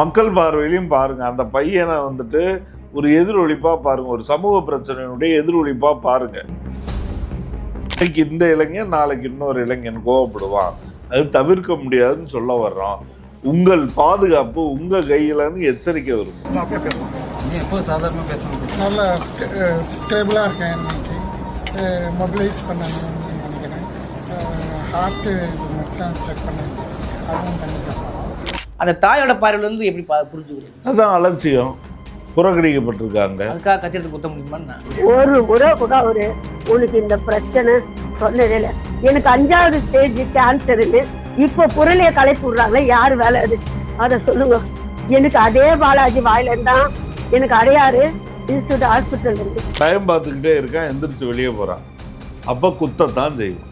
மக்கள் பார்வையிலையும் பாருங்க அந்த பையனை வந்துட்டு ஒரு எதிரொலிப்பா பாருங்க ஒரு சமூக பிரச்சனையினுடைய எதிரொலிப்பா பாருங்க. இன்னைக்கு இந்த இளைஞன் நாளைக்கு இன்னொரு இளைஞன் கோவப்படுவான். அது தவிர்க்க முடியாதுன்னு சொல்ல வர்றோம். உங்கள் பாதுகாப்பு உங்க கையிலன்னு எச்சரிக்கை வரும் நல்லா ஸ்டேபிளாக இருக்கேன் இன்னைக்கு. மொபிலைஸ் நினைக்கிறேன். ஹார்ட்டு மட்டும் செக் பண்ணேன் அதுவும் பண்ணிக்கிறேன் அந்த தாயோட பார்வையில இருந்து எப்படி புரிஞ்சுக்கிறது? அதான் அலட்சியம். புறக்கணிக்கப்பட்டிருக்காங்க. அதுக்காக கத்திரத்து குத்த முடியுமா ஒரு முறை கூட அவரு உனக்கு இந்த பிரச்சனை சொன்னதே இல்லை. எனக்கு அஞ்சாவது ஸ்டேஜ் கேன்சர்னு இப்போ புரளிய கலைப்பு விடுறாங்களே யார் வேலை அது? அதை சொல்லுங்க. எனக்கு அதே பாலாஜி வாயில இருந்தான் எனக்கு அடையாறு இன்ஸ்டியூட் ஹாஸ்பிட்டல் இருக்கு. டைம் பார்த்துக்கிட்டே இருக்கான் எந்திரிச்சு வெளியே போறான் அப்ப குத்தத்தான் செய்வோம்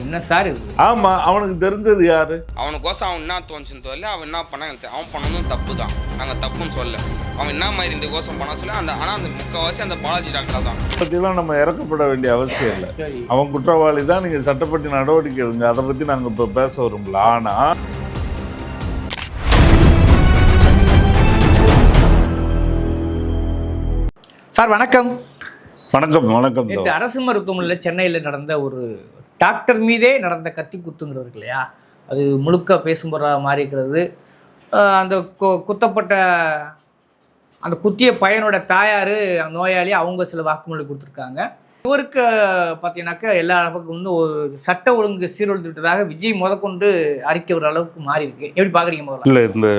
என்ன சார் இது? ஆமா அவனுக்கு தெரிஞ்சது யாரு? அவனுக்கோசம் அவன் என்ன தோணுச்சுன்னு தெரியல அவன் என்ன பண்ணா. அவன் பண்ணதும் தப்பு தான் நாங்கள் தப்புன்னு சொல்ல அவன் என்ன மாதிரி இந்த கோசம் பண்ண சொல்ல அந்த ஆனால் அந்த முக்கால்வாசி அந்த பாலாஜி டாக்டர் தான். பற்றிலாம் நம்ம இறக்கப்பட வேண்டிய அவசியம் இல்லை. அவன் குற்றவாளி தான் நீங்கள் சட்டப்படி நடவடிக்கை எடுங்க. அதை பற்றி நாங்கள் இப்போ பேச வரும்ல ஆனால் சார் வணக்கம். வணக்கம் வணக்கம். அரசு மருத்துவமனையில் சென்னையில் நடந்த ஒரு டாக்டர் மீதே நடந்த கத்தி குத்துங்கிறது இல்லையா? அது முழுக்க பேசும்பொருளாக மாறி இருக்கிறது அந்த கு- குத்தப்பட்ட அந்த குத்திய பையனோட தாயார் நோயாளி அவங்க சில வாக்குமூலம் கொடுத்துருக்காங்க. இவருக்கு பார்த்தீங்கன்னாக்கா எல்லா பக்கம் வந்து ஒரு சட்ட ஒழுங்கு சீரழித்து விட்டதாக விஜய் முதற்கொண்டு அறிக்கை ஒரு அளவுக்கு மாறி இருக்கு எப்படி பார்க்குறீங்க முதல்ல? இல்லை இந்த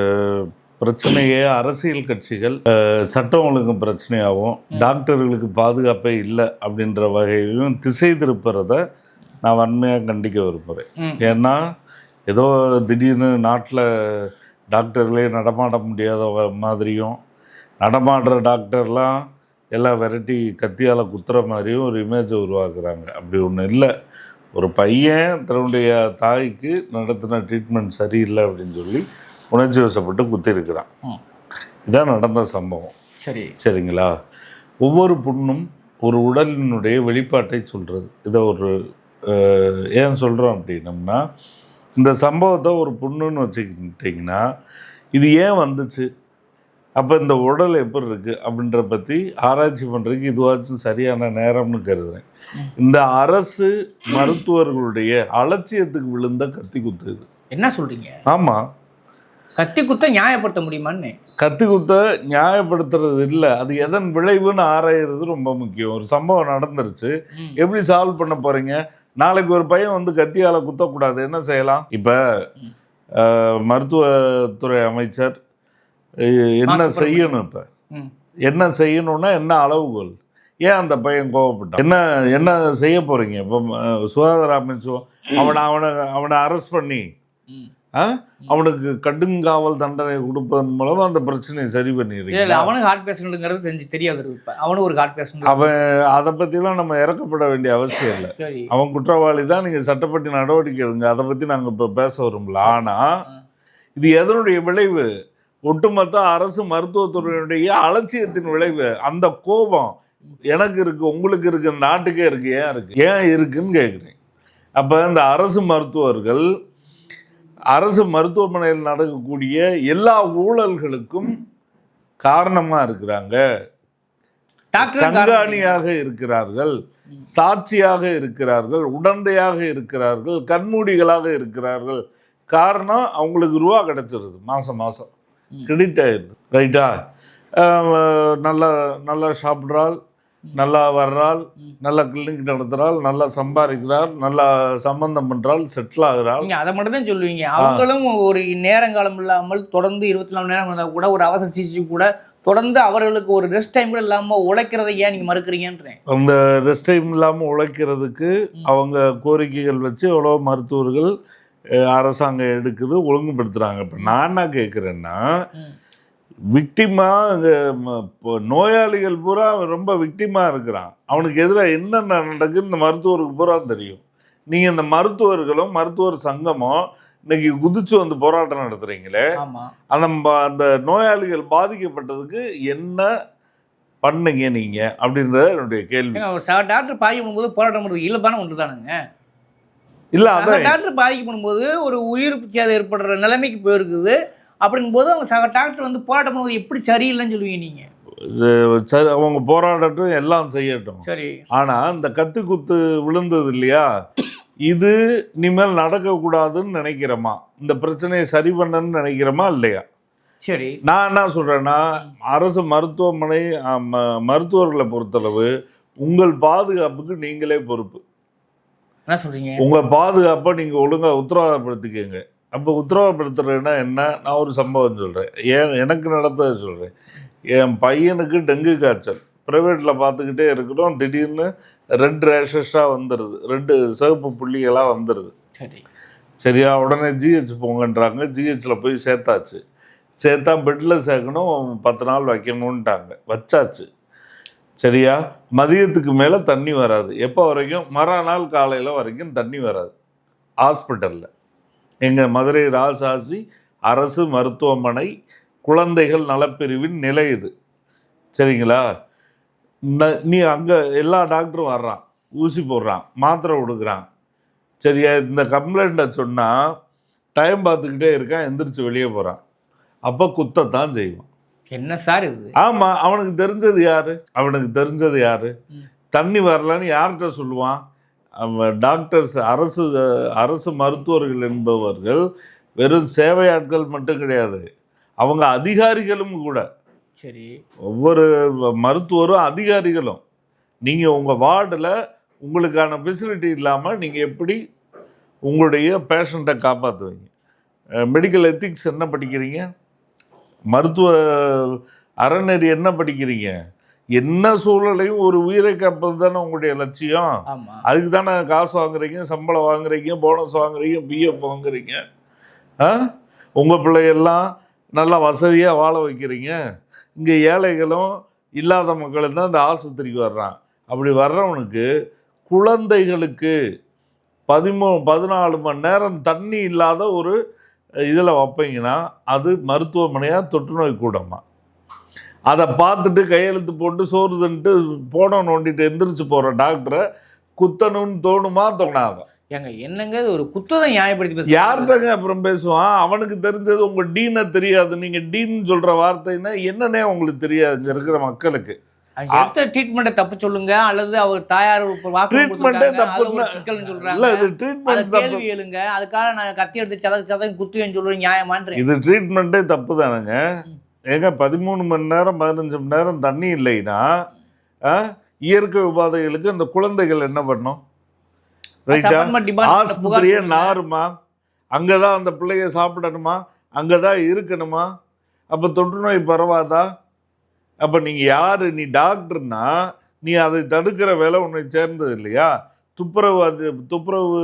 பிரச்சனையே அரசியல் கட்சிகள் சட்டம் ஒழுங்கு பிரச்சனையாகவும் டாக்டர்களுக்கு பாதுகாப்பே இல்லை அப்படின்ற வகையிலும் திசை திருப்புறத நான் வன்மையாக கண்டிக்க விரும்புகிறேன். ஏன்னா ஏதோ திடீர்னு நாட்டில் டாக்டர்களே நடமாட முடியாத மாதிரியும் நடமாடுற டாக்டர்லாம் எல்லாம் விரட்டி கத்தியால் குத்துற மாதிரியும் ஒரு இமேஜை உருவாக்குறாங்க. அப்படி ஒன்றும் இல்லை. ஒரு பையன் தன்னுடைய தாய்க்கு நடத்தின ட்ரீட்மெண்ட் சரியில்லை அப்படின்னு சொல்லி உணர்ச்சி வசப்பட்டு குத்திருக்கிறான். இதான் நடந்த சம்பவம். சரி. சரிங்களா? ஒவ்வொரு புண்ணும் ஒரு உடலினுடைய வெளிப்பாட்டை சொல்கிறது இதை ஒரு ஏன் சொல்கிறோம் அப்படின்னம்னா இந்த சம்பவத்தை ஒரு புண்ணுன்னு வச்சுக்கிட்டிங்கன்னா இது ஏன் வந்துச்சு? அப்போ இந்த உடல் எப்படி இருக்குது அப்படின்ற பற்றி ஆராய்ச்சி பண்ணுறதுக்கு இதுவாச்சும் சரியான நேரம்னு கருதுறேன். இந்த அரசு மருத்துவர்களுடைய அலட்சியத்துக்கு விழுந்த கத்தி குத்து இது. என்ன சொல்றீங்க? ஆமாம் கத்தி குத்த நியாயப்படுத்த முடியுமான்னு? கத்தி குத்த நியாயப்படுத்துறது இல்லை. அது எதன் விளைவுன்னு ஆராயிறது ரொம்ப முக்கியம். ஒரு சம்பவம் நடந்துருச்சு. எப்படி சால்வ் பண்ண போறீங்க? நாளைக்கு ஒரு பையன் வந்து கத்தியால குத்தக்கூடாது. என்ன செய்யலாம்? இப்போ மருத்துவத்துறை அமைச்சர் என்ன செய்யணும் இப்போ? என்ன செய்யணும்னா என்ன அளவுகோல்? ஏன் அந்த பையன் கோவப்பட்டான்? என்ன என்ன செய்ய போறீங்க? இப்போ சுகாதார அமைச்சர் அவனை அவனை அவனை அரெஸ்ட் பண்ணி? அவனுக்கு கடுங்காவல் தண்டனை கொடுப்பதன் மூலம் அந்த பிரச்சனையை சரி இல்ல இல்ல பண்ணிடுறீங்க அவனுக்கு ஹார்ட் பேஷண்ட்டுங்கிறது தெரிஞ்சு தெரியாது இப்ப. அவனும் ஒரு ஹார்ட் பேஷண்ட் அவன் அதை பற்றிலாம் நம்ம இறக்கப்பட வேண்டிய அவசியம் இல்லை. அவன் குற்றவாளி தான் நீங்கள் சட்டப்படி நடவடிக்கை எடுங்க. அதை பற்றி நாங்கள் இப்போ பேச வரும்ல. ஆனால் இது எதனுடைய விளைவு? ஒட்டுமொத்த அரசு மருத்துவத்துறையினுடைய அலட்சியத்தின் விளைவு. அந்த கோபம் எனக்கு இருக்கு உங்களுக்கு இருக்கு நாட்டுக்கே இருக்கு. ஏன் இருக்கு? ஏன் இருக்குன்னு கேட்குறேன் அப்போ இந்த அரசு மருத்துவர்கள் அரசு மருத்துவமனையில் நடக்கக்கூடிய எல்லா ஊழல்களுக்கும் காரணமா இருக்கிறாங்க. கண்காணியாக இருக்கிறார்கள் சாட்சியாக இருக்கிறார்கள் உடந்தையாக இருக்கிறார்கள் கண்மூடிகளாக இருக்கிறார்கள். காரணம் அவங்களுக்கு ரூபா கிடைச்சிருது மாதம் மாதம் கிரெடிட் ஆயிடுது ரைட்டா நல்லா நல்லா சாப்பிட்றாள். நல்லா வர்றாள் நல்ல கிளினிக் நடத்துகிறாள் நல்லா சம்பாதிக்கிறாள் நல்லா சம்பந்தம் பண்ணுறாள் செட்டில் ஆகுறாள். நீங்க அதை மட்டும் தான் சொல்லுவீங்க. அவங்களும் ஒரு நேரங்காலம் இல்லாமல் தொடர்ந்து இருபத்தி நாலு நேரம் கூட ஒரு அவசர சிகிச்சை கூட தொடர்ந்து அவர்களுக்கு ஒரு ரெஸ்ட் டைம் கூட இல்லாம உழைக்கிறதை ஏன் நீங்க மறுக்கிறீங்கன்றேன். அந்த ரெஸ்ட் டைம் இல்லாமல் உழைக்கிறதுக்கு அவங்க கோரிக்கைகள் வச்சு எவ்வளோ மருத்துவர்கள் அரசாங்கம் எடுக்குது ஒழுங்குபடுத்துகிறாங்க இப்போ நான் என்ன கேட்குறேன்னா ம். விக்டிமா இந்த நோயாளிகள் பூரா ரொம்ப விக்டிமாக இருக்கிறான். அவனுக்கு எதிராக என்னென்ன நடக்குன்னு இந்த மருத்துவருக்கு பூரா தெரியும். நீங்கள் இந்த மருத்துவர்களும் மருத்துவர் சங்கமும் இன்னைக்கு குதிச்சு வந்து போராட்டம் நடத்துறீங்களே அந்த அந்த நோயாளிகள் பாதிக்கப்பட்டதுக்கு என்ன பண்ணீங்க நீங்க? அப்படின்றத என்னுடைய கேள்வி. டாக்டர் பாதிக்கப்படும்போது போராட்டம் பண்ணுறது இயல்பான ஒன்று தானுங்க? இல்ல அதான். டாக்டர் பாதிக்கப்படும்போது ஒரு உயிர் சேதம் ஏற்படுற நிலைமைக்கு போயிருக்குது. அப்படிங்கும் போது அவங்க சக டாக்டர் வந்து போராட்டம் பண்ணுவது எப்படி சரியில்லைன்னு சொல்லுவீங்க நீங்க? இது சரி அவங்க போராடட்டும் எல்லாம் செய்யட்டும். சரி. ஆனா இந்த கத்தி குத்து விழுந்தது இல்லையா? இது இனிமேல் நடக்கக்கூடாதுன்னு நினைக்கிறோமா? இந்த பிரச்சனையை சரி பண்ணணும்னு நினைக்கிறோமா இல்லையா? சரி. நான் என்ன சொல்றேன்னா அரசு மருத்துவமனை மருத்துவர்களை பொறுத்தளவு உங்கள் பாதுகாப்புக்கு நீங்களே பொறுப்பு. என்ன சொல்றீங்க? உங்க பாதுகாப்பை நீங்க ஒழுங்கா உத்தரவாதப்படுத்திக்கங்க. அப்போ உத்தரவாதப்படுத்துறதுன்னா என்ன? நான் ஒரு சம்பவம் சொல்றேன். ஏன்? எனக்கு நடந்ததை சொல்றேன். என் பையனுக்கு டெங்கு காய்ச்சல். ப்ரைவேட்டில் பார்த்துக்கிட்டே இருக்கிறோம். திடீர்னு ரெட் ரேஷஸாக வந்துடுது ரெண்டு சிவப்பு புள்ளிகளாக வந்துடுது சரி. சரியா? உடனே ஜிஹெச் போங்கன்றாங்க. ஜிஹெச்சில் போய் சேர்த்தாச்சு. சேர்த்தா பெட்டில் சேர்க்கணும். பத்து நாள் வைக்கணுன்ட்டாங்க வச்சாச்சு. சரியா? மதியத்துக்கு மேலே தண்ணி வராது. எப்போ வரைக்கும்? மறுநாள் காலையில் வரைக்கும் தண்ணி வராது. ஹாஸ்பிட்டலில். எங்கள் மதுரை ராசாசி அரசு மருத்துவமனை குழந்தைகள் நலப்பிரிவின் நிலை இது. சரிங்களா? ந- அங்கே எல்லா டாக்டரும் வர்றான் ஊசி போடுறான் மாத்திரை கொடுக்குறான். சரியா? இந்த கம்ப்ளைண்ட்டை சொன்னால் டைம் பார்த்துக்கிட்டே இருக்கான் எந்திரிச்சு வெளியே போகிறான் அப்போ குத்தத்தான் செய்வான். என்ன சார் இது? ஆமாம் அவனுக்கு தெரிஞ்சது யாரு? அவனுக்கு தெரிஞ்சது யாரு? தண்ணி வரலன்னு யார்கிட்ட சொல்லுவான்? டாக்டர்ஸ் அரசு அரசு மருத்துவர்கள் என்பவர்கள் வெறும் சேவையாட்கள் மட்டும் கிடையாது. அவங்க அதிகாரிகளும் கூட. சரி. ஒவ்வொரு மருத்துவரும் அதிகாரிகளும். நீங்கள் உங்கள் வார்டில் உங்களுக்கான ஃபெசிலிட்டி இல்லாமல் நீங்கள் எப்படி உங்களுடைய பேஷண்ட்டை காப்பாற்றுவீங்க மெடிக்கல் எத்திக்ஸ் என்ன படிக்கிறீங்க? மருத்துவ அறநெறி என்ன படிக்கிறீங்க? என்ன சூழலையும் ஒரு உயிரை காப்பது தானே உங்களுடைய லட்சியம். அதுக்கு தானே காசு வாங்குறீங்க சம்பளம் வாங்குறீங்க போனஸ் வாங்குறீங்க பிஎஃப் வாங்குறீங்க. உங்கள் பிள்ளையெல்லாம் நல்லா வசதியாக வாழ வைக்கிறீங்க. இங்கே ஏழைகளும் இல்லாத மக்களும் தான் இந்த ஆஸ்பத்திரிக்கு வர்றான் அப்படி வர்றவனுக்கு குழந்தைகளுக்கு பதிமூ பதினாலு மணி நேரம் தண்ணி இல்லாத ஒரு இதில் வைப்பீங்கன்னா அது மருத்துவமனையாக தொற்றுநோய் கூடமா? அதை பார்த்துட்டு கையெழுத்து போட்டு சோறு தின்ட்டு போன நோண்டிட்டு எந்திரிச்சு போகிற டாக்டரை குத்தணும்னு தோணுமா தோணாதா? ஏங்க என்னங்க ஒரு குத்ததை நியாயப்படுத்தி பேசுறீங்க? யார்கிட்டங்க அப்புறம் பேசுவான்? அவனுக்கு தெரிஞ்சது உங்க டீனை தெரியாது. நீங்க டீன் சொல்ற வார்த்தைன்னா என்னன்னே உங்களுக்கு தெரியாது இருக்கிற மக்களுக்கு. ட்ரீட்மெண்ட்டை தப்பு சொல்லுங்க அல்லது அவர் தாயார் ட்ரீட்மெண்ட்டே சிக்கல்னு இல்ல சொல்றாங்க இது ட்ரீட்மெண்ட் தப்பு கேள்வி எழுங்க அதுக்காக நான் கத்தி எடுத்து சதக்கு சதக்கு குத்துவேன்னு சொல்றேன் நியாயமான்றேன். இது ட்ரீட்மெண்ட்டே தப்பு தானுங்க. ஏங்க பதிமூணு மணி நேரம் பதினஞ்சு மணி நேரம் தண்ணி இல்லைன்னா இயற்கை உபாதைகளுக்கு அந்த குழந்தைகள் என்ன பண்ணும்? ரைட்டா ஆஸ்பத்திரியே. நாருமா அங்கதான் அந்த பிள்ளைய சாப்பிடணுமா? அங்கதான் இருக்கணுமா? அப்ப தொற்று நோய் பரவாதா? அப்ப நீங்க யாரு? நீ டாக்டர்னா நீ அதை தடுக்கிற வேலை உன்னை சேர்ந்தது இல்லையா? துப்புரவு அது துப்புரவு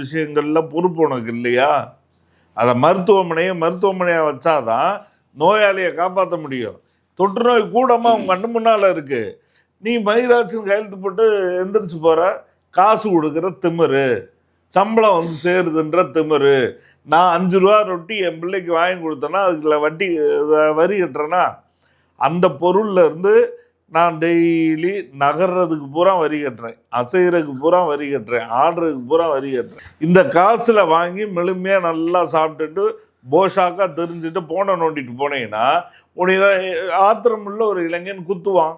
விஷயங்கள்ல பொறுப்பு உனக்கு இல்லையா? அதை மருத்துவமனையை மருத்துவமனையாக வச்சாதான் நோயாளியை காப்பாற்ற முடியும். தொற்று நோய் கூடமாக அவங்க கண்ணு முன்னால இருக்கு. நீ மயிராட்சின்னு கையெழுத்து போட்டு எந்திரிச்சு போகிற காசு கொடுக்குற திமிரு. சம்பளம் வந்து சேருதுன்ற திமிரு. நான் அஞ்சு ரூபா ரொட்டி என் பிள்ளைக்கு வாங்கி கொடுத்தேன்னா அதுக்குள்ள வட்டி வரி கட்டுறேன்னா அந்த பொருள்ல இருந்து நான் டெய்லி நகர்றதுக்கு பூரா வரி கட்டுறேன். அசைகிறதுக்கு பூரா வரி கட்டுறேன். ஆடுறதுக்கு பூரா வரி கட்டுறேன். இந்த காசில் வாங்கி மெழுமையாக நல்லா சாப்பிட்டுட்டு போஷாக்கா தெரிஞ்சுட்டு போனை நோண்டிட்டு போனீங்கன்னா உனக்கு ஆத்திரமுள்ள ஒரு இளைஞன் குத்துவான்.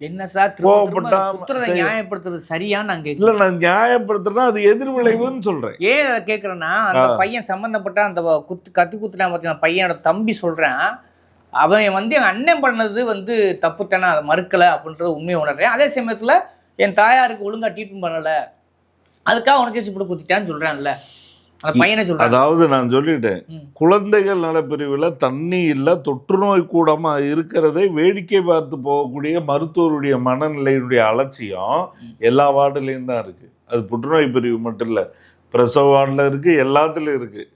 என்ன சார் கோவப்பட்டா குத்துறதை சரி. நியாயப்படுத்துறது சரியான்னு நான் இல்ல நான் நியாயப்படுத்துறேன்னா அது எதிர்விளைவுன்னு சொல்றேன். ஏன் அதை கேட்குறேன்னா அந்த. பையன் சம்மந்தப்பட்ட அந்த குத்து கத்தி குத்துனா பார்த்தீங்கன்னா பையனோட தம்பி சொல்கிறேன் அவன் வந்து எங்கள் அண்ணன் பண்ணது வந்து தப்பு தானே அதை மறுக்கலை அப்படின்றத உண்மையை உணர்றேன். அதே சமயத்தில் என் தாயாருக்கு ஒழுங்காக ட்ரீட்மெண்ட் பண்ணலை. அதுக்காக உணர்ச்சி இப்படி குத்திட்டான்னு சொல்கிறேன்ல அதாவது நான் சொல்லிட்டேன். குழந்தைகள் நலப்பிரிவில் தண்ணி இல்லை தொற்றுநோய் கூடமா இருக்கிறதை வேடிக்கை பார்த்து போகக்கூடிய மருத்துவருடைய மனநிலையினுடைய அலட்சியம் எல்லா வார்டுலேயும் தான் இருக்கு. அது புற்றுநோய் பிரிவு மட்டும் இல்லை பிரசவ வார்டில் இருக்கு எல்லாத்துலேயும் இருக்கு.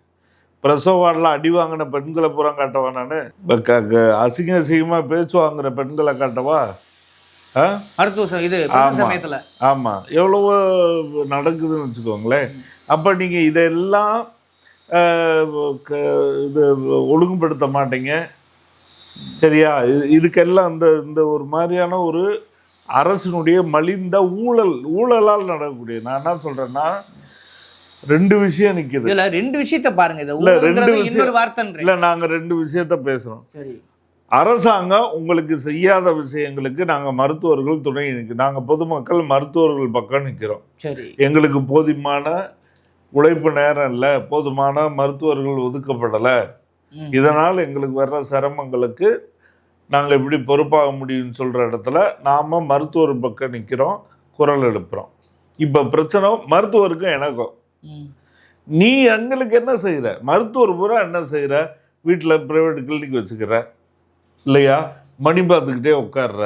பிரசவ வார்டில் அடி வாங்கின பெண்களை பூரா காட்டவா நான்? அசிங்க அசிங்கமாக பேச்சு வாங்குற பெண்களை காட்டவா? ச- இது பிரசவ ஆமா. ஆமாம் எவ்வளவோ நடக்குதுன்னு வச்சுக்கோங்களேன். அப்போ நீங்கள் இதெல்லாம் இது ஒழுங்குபடுத்த மாட்டீங்க. சரியா? இது- இதுக்கெல்லாம் இந்த இந்த ஒரு மாதிரியான ஒரு அரசினுடைய மலிந்த ஊழல் ஊழலால் நடக்கக்கூடிய நான் என்ன சொல்கிறேன்னா ரெண்டு விஷயம் நிக்குது. இதுல ரெண்டு விஷயத்த பாருங்க இல்ல, ரெண்டு விஷயம். வார்த்தைன்றேன். இல்ல நாங்க ரெண்டு விஷயத்த பேசுறோம். சரி. அரசாங்கம் உங்களுக்கு செய்யாத விஷயங்களுக்கு நாங்க மருத்துவர்கள் துணை நிற்க நாங்க பொதுமக்கள் மருத்துவர்கள் பக்கம் நிக்கிறோம். சரி. எங்களுக்கு போதுமான உழைப்பு நேரம் இல்லை போதுமான மருத்துவர்கள் ஒதுக்கப்படலை. இதனால் எங்களுக்கு வர்ற சிரமங்களுக்கு நாங்கள் எப்படி பொறுப்பாக முடியும்னு சொல்கிற இடத்துல நாம் மருத்துவர் பக்கம் நிற்கிறோம் குரல் எழுப்புறோம். இப்போ பிரச்சனை மருத்துவருக்கும் எனக்கும். நீ எங்களுக்கு என்ன செய்கிற மருத்துவர் பூரா என்ன செய்கிற வீட்டில் ப்ரைவேட் கிளினிக் வச்சுக்கிற. இல்லையா? மணி பார்த்துக்கிட்டே உட்கார்ற.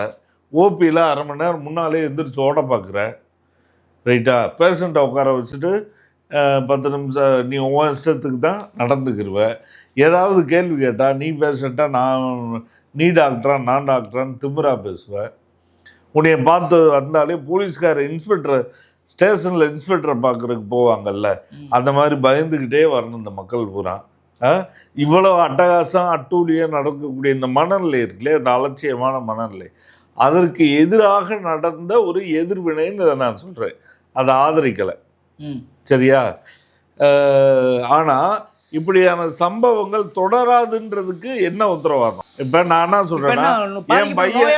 ஓபியில் அரை மணி நேரம் முன்னாலே எந்திரிச்சு ஓட பார்க்குற. ரைட்டா பேஷண்ட்டை உட்கார வச்சுட்டு பத்து நிமிஷம் நீ உன் இஷ்டத்துக்கு தான் நடந்துக்கிருவ. ஏதாவது கேள்வி கேட்டால் நீ பேஷண்ட்டா நான் நீ டாக்டரா நான் டாக்டரான்னு திமிரா பேசுவேன் உன்னைய பார்த்து வந்தாலே போலீஸ்கார இன்ஸ்பெக்டர் ஸ்டேஷனில் இன்ஸ்பெக்டரை பார்க்குறதுக்கு போவாங்கல்ல. அந்த மாதிரி பயந்துக்கிட்டே வரணும் இந்த மக்கள் பூரா? இவ்வளோ அட்டகாசம் அட்டூழியம் நடக்கக்கூடிய இந்த மனநிலை இருக்குல்லே இந்த அலட்சியமான மனநிலை. அதற்கு எதிராக நடந்த ஒரு எதிர்வினைன்னு இதை நான் சொல்கிறேன் அதை ஆதரிக்கலை. சரியா? அஹ், ஆனா இப்படியான சம்பவங்கள் தொடராதுன்றதுக்கு என்ன உத்தரவாதம்? இப்ப நான் என்ன சொல்றேன்னா என் பையன்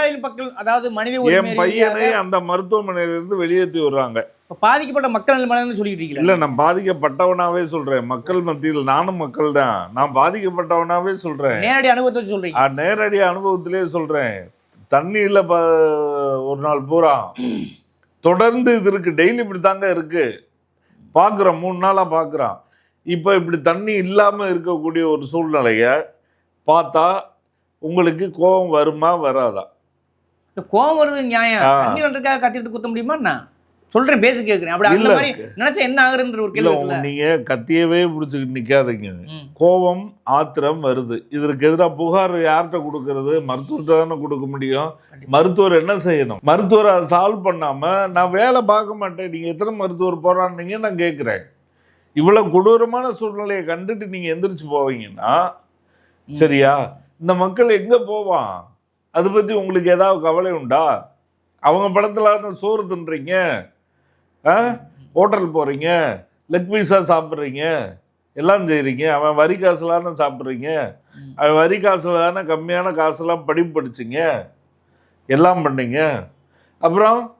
அதாவது மனித என் பையனை அந்த மருத்துவமனையில இருந்து வெளியேற்றி விடுறாங்க. பாதிக்கப்பட்ட மக்கள் மனதில் சொல்லிட்டு இல்ல நான் பாதிக்கப்பட்டவனாவே சொல்றேன். மக்கள் மத்தியில் நானும் மக்கள் தான். நான் பாதிக்கப்பட்டவனாவே சொல்றேன். நேரடி அனுபவத்தை ஆ, நேரடி அனுபவத்திலே சொல்றேன். தண்ணியில் ஒரு நாள் பூரா. தொடர்ந்து இது இருக்கு. டெய்லி இப்படி தாங்க இருக்கு. பார்க்குறோம் மூணு நாளாக பார்க்குறோம் இப்போ இப்படி தண்ணி இல்லாமல் இருக்கக்கூடிய ஒரு சூழ்நிலையை பார்த்தா உங்களுக்கு கோபம் வருமா வராதா? கோவம் வருது நியாயம். தண்ணி வந்ததுக்காக கத்திட்டு குத்த முடியுமா நான் சொல்றேன் பேசி கேட்கிறேன் அப்படி அந்த. மாதிரி நினைச்சா என்ன ஆகுறன்ற ஒரு கேள்வி நீங்கள் கத்தியவே பிடிச்சிக்கிட்டு நிற்காதீங்க ம். கோபம் ஆத்திரம் வருது. இதற்கு எதிராக புகார் யார்கிட்ட கொடுக்கறது? மருத்துவர்கிட்ட தானே கொடுக்க முடியும். மருத்துவர் என்ன செய்யணும்? மருத்துவர் அதை சால்வ் பண்ணாம நான் வேலை பார்க்க மாட்டேன் நீங்க எத்தனை மருத்துவர் போறான்னீங்க நான் கேட்குறேன் இவ்வளவு கொடூரமான சூழ்நிலையை கண்டுட்டு நீங்க எந்திரிச்சு போவீங்கன்னா சரியா? இந்த மக்கள் எங்க போவான்? அதை பத்தி உங்களுக்கு ஏதாவது கவலை உண்டா? அவங்க படத்துல சோறு தின்றீங்க. ஹோட்டல் போறீங்க லெக் பீஸா சாப்பிட்றீங்க எல்லாம் செய்கிறீங்க அவன் வரி காசுல தானே சாப்பிட்றீங்க. அவன் வரி காசுல தானே கம்மியான காசுலாம் படிப்பு படிச்சிங்க. எல்லாம் பண்ணீங்க. அப்புறம்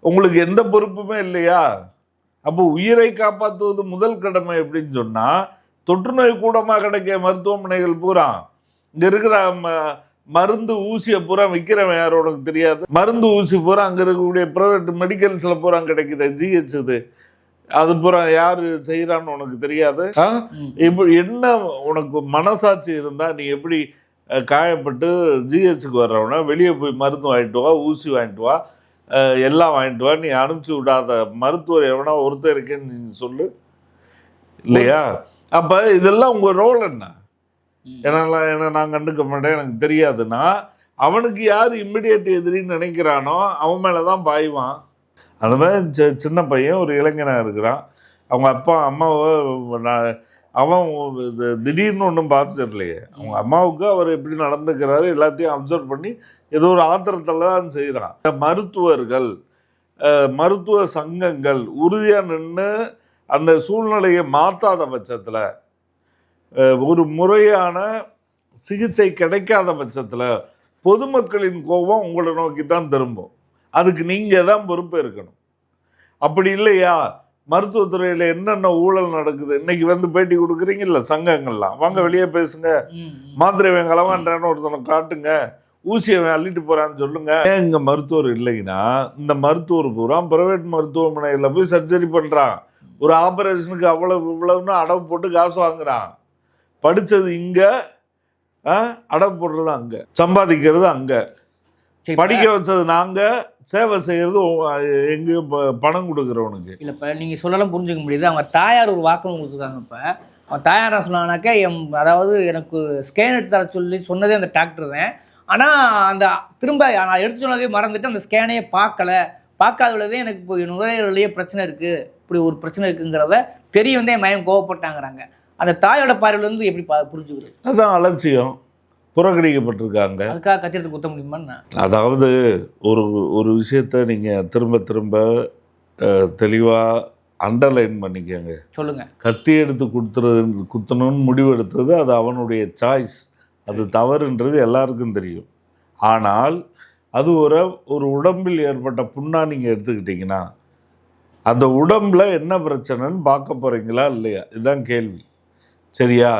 உங்களுக்கு எந்த பொறுப்புமே இல்லையா? அப்போ உயிரை காப்பாற்றுவது முதல் கடமை எப்படின்னு சொன்னால் தொற்றுநோய் கூடமாக கிடைக்க மருத்துவமனைகள் பூரா. இங்கே இருக்கிற ம- மருந்து ஊசியை பூரா விற்கிறவன் யாரும் உனக்கு தெரியாது? மருந்து ஊசி பூரா அங்கே இருக்கக்கூடிய ப்ரைவேட் மெடிக்கல்ஸில் பூரா கிடைக்குது. ஜிஹெச் இது. அது பூரா யார் செய்கிறான்னு உனக்கு தெரியாது? ஆ? ம். இப்போ என்ன உனக்கு மனசாட்சி இருந்தால் நீ எப்படி காயப்பட்டு ஜிஹெச்சுக்கு வர்றவன வெளியே போய் மருந்து வாங்கிட்டு வா ஊசி வாங்கிட்டு வா எல்லாம் வாங்கிட்டு வா நீ அனுப்பிச்சி விடாத. மருத்துவர் எவனா ஒருத்தர் இருக்கேன்னு நீ சொல்லு. இல்லையா? அப்போ இதெல்லாம் உங்கள் ரோல் என்ன? என்னெல்லாம் என்ன நான் கண்டுக்க மாட்டேன். எனக்கு தெரியாதுன்னா அவனுக்கு யார் இம்மிடியேட் எதிரின்னு நினைக்கிறானோ அவன் மேலே தான் பாய்வான். அந்த மாதிரி சி- சின்ன பையன் ஒரு இளைஞனாக இருக்கிறான். அவங்க அப்பா அம்மாவை நான் அவன் இது திடீர்னு ஒன்றும் பார்த்துடலையே அவங்க அம்மாவுக்கு அவர் எப்படி நடந்துக்கிறாரு எல்லாத்தையும் அப்சர்வ் பண்ணி ஏதோ ஒரு ஆத்திரத்தில் தான் செய்கிறான் இந்த மருத்துவர்கள் மருத்துவ சங்கங்கள் உறுதியாக நின்று அந்த சூழ்நிலையை மாற்றாத பட்சத்தில் ஒரு முறையான சிகிச்சை கிடைக்காத பட்சத்தில் பொதுமக்களின் கோபம் உங்களை நோக்கி தான் திரும்பும். அதுக்கு நீங்கள் தான் பொறுப்பு இருக்கணும். அப்படி இல்லையா? மருத்துவத்துறையில் என்னென்ன ஊழல் நடக்குது? இன்னைக்கு வந்து பேட்டி கொடுக்குறீங்கல்ல சங்கங்கள்லாம். வாங்க வெளியே பேசுங்க. மாத்திரை இவன் ஒருத்தனை காட்டுங்க. ஊசியை அவன் அள்ளிட்டு போறான்னு சொல்லுங்க. ஏன் இங்க மருத்துவர் இல்லைன்னா இந்த மருத்துவர் பூரா பிரைவேட் மருத்துவமனையில் போய் சர்ஜரி பண்றான். ஒரு ஆப்ரேஷனுக்கு அவ்வளவு இவ்வளவுன்னு அடவு போட்டு காசு வாங்குறான். படிச்சது இங்க ஆ, அடவு போடுறது அங்க சம்பாதிக்கிறது அங்க. படிக்க வச்சது நாங்க சேவை செய்யறது உ- எங்கேயோ ப- பணம் கொடுக்குறவனுக்கு. இல்ல இப்ப நீங்க சொல்லலாம் புரிஞ்சுக்க முடியுது. அவங்க தாயார் ஒரு வாக்குமூலம் கொடுத்துருக்காங்க இப்ப. அவன் தாயார் என்ன சொன்னாங்கனாக்கா என் அதாவது எனக்கு ஸ்கேன் எடுத்து தர சொல்லி சொன்னதே அந்த டாக்டர் தான். ஆனா அந்த திரும்ப நான் எடுத்து சொன்னதே மறந்துட்டு அந்த ஸ்கேனையே பார்க்கல. பார்க்காததுலதே எனக்கு இப்போ நுரையீரலையே பிரச்சனை இருக்கு. இப்படி ஒரு பிரச்சனை இருக்குங்கிறத தெரிய வந்தே என் மயம் கோவப்பட்டாங்கிறாங்க. அந்த தாயோட பார்வையில இருந்து எப்படி புரிஞ்சுக்கிறது? அதான் அலட்சியம். புறக்கணிக்கப்பட்டிருக்காங்க. அதுக்காக கத்திரத்தை குத்த முடியுமா? அதாவது ஒரு ஒரு விஷயத்த நீங்கள் திரும்ப திரும்ப தெளிவாக அண்டர்லைன் பண்ணிக்கோங்க. சொல்லுங்க. கத்தி எடுத்து கொடுத்துறது குத்தணும்னு முடிவெடுத்தது அது அவனுடைய சாய்ஸ் அது தவறுன்றது எல்லாருக்கும் தெரியும். ஆனால் அது ஒரு ஒரு உடம்பில் ஏற்பட்ட புண்ணா நீங்கள் எடுத்துக்கிட்டிங்கன்னா அந்த உடம்புல என்ன பிரச்சனைன்னு பார்க்க போகிறீங்களா இல்லையா? இதுதான் கேள்வி. சரியா?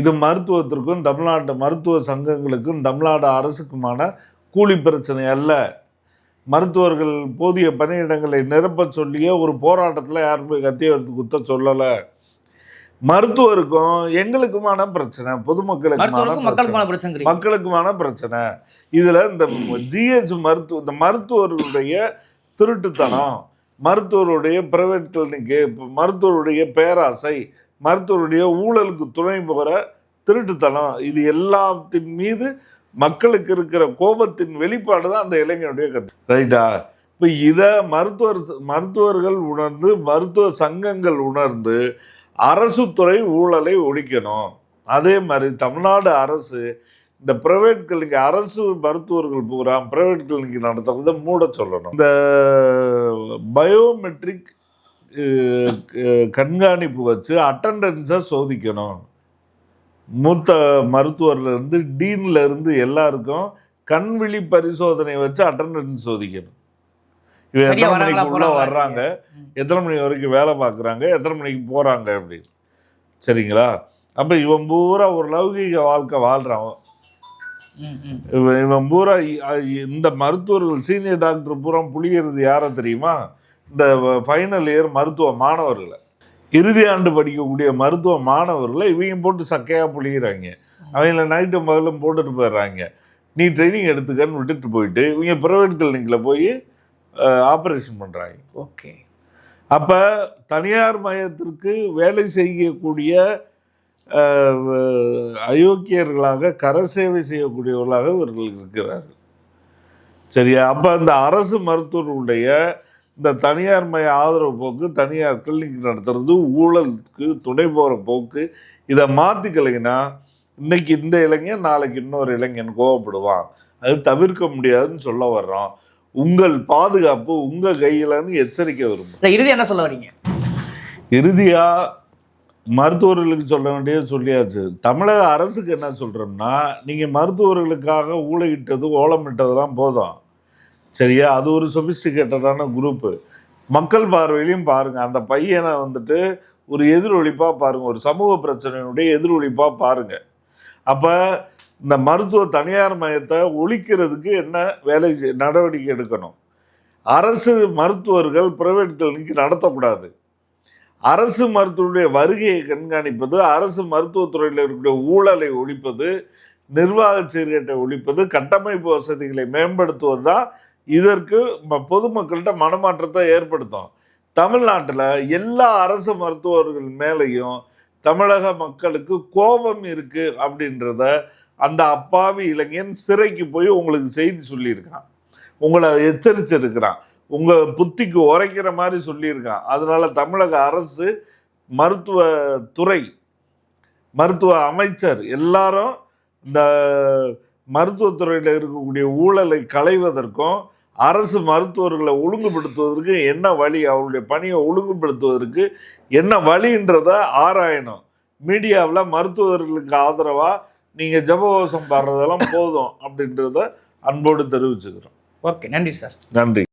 இது மருத்துவத்திற்கும் தமிழ்நாட்டு மருத்துவ சங்கங்களுக்கும் தமிழ்நாடு அரசுக்குமான கூலி பிரச்சனை அல்ல. மருத்துவர்கள் போதிய பணியிடங்களை நிரப்ப சொல்லியே ஒரு போராட்டத்தில் யாருமே கத்தியை எடுத்து குத்த சொல்லலை. மருத்துவருக்கும் எங்களுக்குமான பிரச்சனை பிரச்சனை. மக்களுக்குமான பிரச்சனை. இதுல இந்த ஜிஹெச் மருத்துவ இந்த மருத்துவர்களுடைய திருட்டுத்தனம் மருத்துவருடைய பிரைவேட் கிளினிக்கு மருத்துவருடைய பேராசை மருத்துவருடைய ஊழலுக்கு துணை போகிற திருட்டுத்தனம். இது எல்லாத்தின் மீது மக்களுக்கு இருக்கிற கோபத்தின் வெளிப்பாடு தான் அந்த இளைஞனுடைய கருத்து. ரைட்டா இப்போ இதை மருத்துவர் மருத்துவர்கள் உணர்ந்து மருத்துவ சங்கங்கள் உணர்ந்து அரசு துறை ஊழலை ஒழிக்கணும். அதே மாதிரி தமிழ்நாடு அரசு இந்த பிரைவேட் கிளினிக் அரசு மருத்துவர்கள் பூரா பிரைவேட் கிளினிக் நடத்துறதை மூட சொல்லணும். இந்த பயோமெட்ரிக் கண்காணிப்பு வச்சு அட்டண்டன்ஸை சோதிக்கணும். மூத்த மருத்துவர்ல இருந்து டீன்ல இருந்து எல்லாருக்கும் கண்விழி பரிசோதனை வச்சு அட்டண்டன்ஸ் சோதிக்கணும். இவன் எத்தனை மணிக்கு உள்ள வர்றாங்க? எத்தனை மணி வரைக்கும் வேலை பார்க்குறாங்க? எத்தனை மணிக்கு போகிறாங்க அப்படின்னு. சரிங்களா? அப்போ இவன் பூரா ஒரு லௌகீக வாழ்க்கை வாழ்கிறான். இவன் பூரா இந்த மருத்துவர்கள் சீனியர் டாக்டர் பூரா புளியறது யாரை தெரியுமா? இந்த ஃபைனல் இயர் மருத்துவ மாணவர்களை. இறுதி ஆண்டு படிக்கக்கூடிய மருத்துவ மாணவர்களை இவங்க போட்டு சக்கையாக புளிகிறாங்க அவங்கள நைட்டும் பகலும் போட்டுட்டு போயிடுறாங்க. நீ ட்ரைனிங் எடுத்துக்கன்னு விட்டுட்டு போயிட்டு இவங்க ப்ரைவேட் கிளினிக்கில் போய் ஆப்ரேஷன் பண்ணுறாங்க ஓகே. அப்போ தனியார் மையத்திற்கு வேலை செய்யக்கூடிய அயோக்கியர்களாக கரசேவை செய்யக்கூடியவர்களாக இவர்கள் இருக்கிறார்கள். சரியா? அப்போ இந்த அரசு மருத்துவர்களுடைய இந்த தனியார் மைய ஆதரவு போக்கு தனியார் கிளினிக் நடத்துறது ஊழலுக்கு துணை போகிற போக்கு இதை மாற்றிக்கலைங்கன்னா இன்னைக்கு இந்த இளைஞன் நாளைக்கு இன்னொரு இளைஞன் கோவப்படுவான். அது தவிர்க்க முடியாதுன்னு சொல்ல வர்றோம். உங்கள் பாதுகாப்பு உங்கள் கையிலன்னு எச்சரிக்கை இல்ல, இறுதி என்ன சொல்ல வரீங்க? இறுதியா மருத்துவர்களுக்கு சொல்ல வேண்டியது சொல்லியாச்சு. தமிழக அரசுக்கு என்ன சொல்றோம்னா நீங்க மருத்துவர்களுக்காக ஊழையிட்டது ஓலமிட்டதெல்லாம் போதும். சரியா? அது ஒரு சொபிஸ்டிகேட்டடான குரூப்பு மக்கள் பார்வையிலையும் பாருங்கள் அந்த பையனை வந்துட்டு ஒரு எதிரொழிப்பாக பாருங்கள் ஒரு சமூக பிரச்சனையினுடைய எதிரொழிப்பாக பாருங்கள் அப்போ இந்த மருத்துவ தனியார் மையத்தை ஒழிக்கிறதுக்கு என்ன வேலை நடவடிக்கை எடுக்கணும்? அரசு மருத்துவர்கள் பிரைவேட் கிளினிக் நடத்தக்கூடாது. அரசு மருத்துவருடைய வருகையை கண்காணிப்பது அரசு மருத்துவத்துறையில் இருக்கக்கூடிய ஊழலை ஒழிப்பது நிர்வாக சீர்கேட்டை ஒழிப்பது கட்டமைப்பு வசதிகளை மேம்படுத்துவது தான் இதற்கு ம- பொதுமக்கள்கிட்ட மனமாற்றத்தை ஏற்படுத்தும். தமிழ்நாட்டில் எல்லா அரசு மருத்துவர்கள் மேலேயும் தமிழக மக்களுக்கு கோபம் இருக்குது அப்படின்றத அந்த அப்பாவி இளைஞன் சிறைக்கு போய் உங்களுக்கு செய்தி சொல்லியிருக்கான். உங்களை எச்சரிச்சிருக்கிறான். உங்கள் புத்திக்கு உரைக்கிற மாதிரி சொல்லியிருக்கான். அதனால தமிழக அரசு மருத்துவ துறை மருத்துவ அமைச்சர் எல்லாரும் இந்த மருத்துவத்துறையில் இருக்கக்கூடிய ஊழலை களைவதற்கும் அரசு மருத்துவர்களை ஒழுங்குபடுத்துவதற்கு என்ன வழி அவருடைய பணியை ஒழுங்குபடுத்துவதற்கு என்ன வழின்றத ஆராயணும். மீடியாவில் மருத்துவர்களுக்கு ஆதரவாக நீங்கள் ஜபகோஷம் பாடுறதெல்லாம் போதும் அப்படின்றத அன்போடு தெரிவிச்சுக்கிறோம். ஓகே நன்றி சார். நன்றி.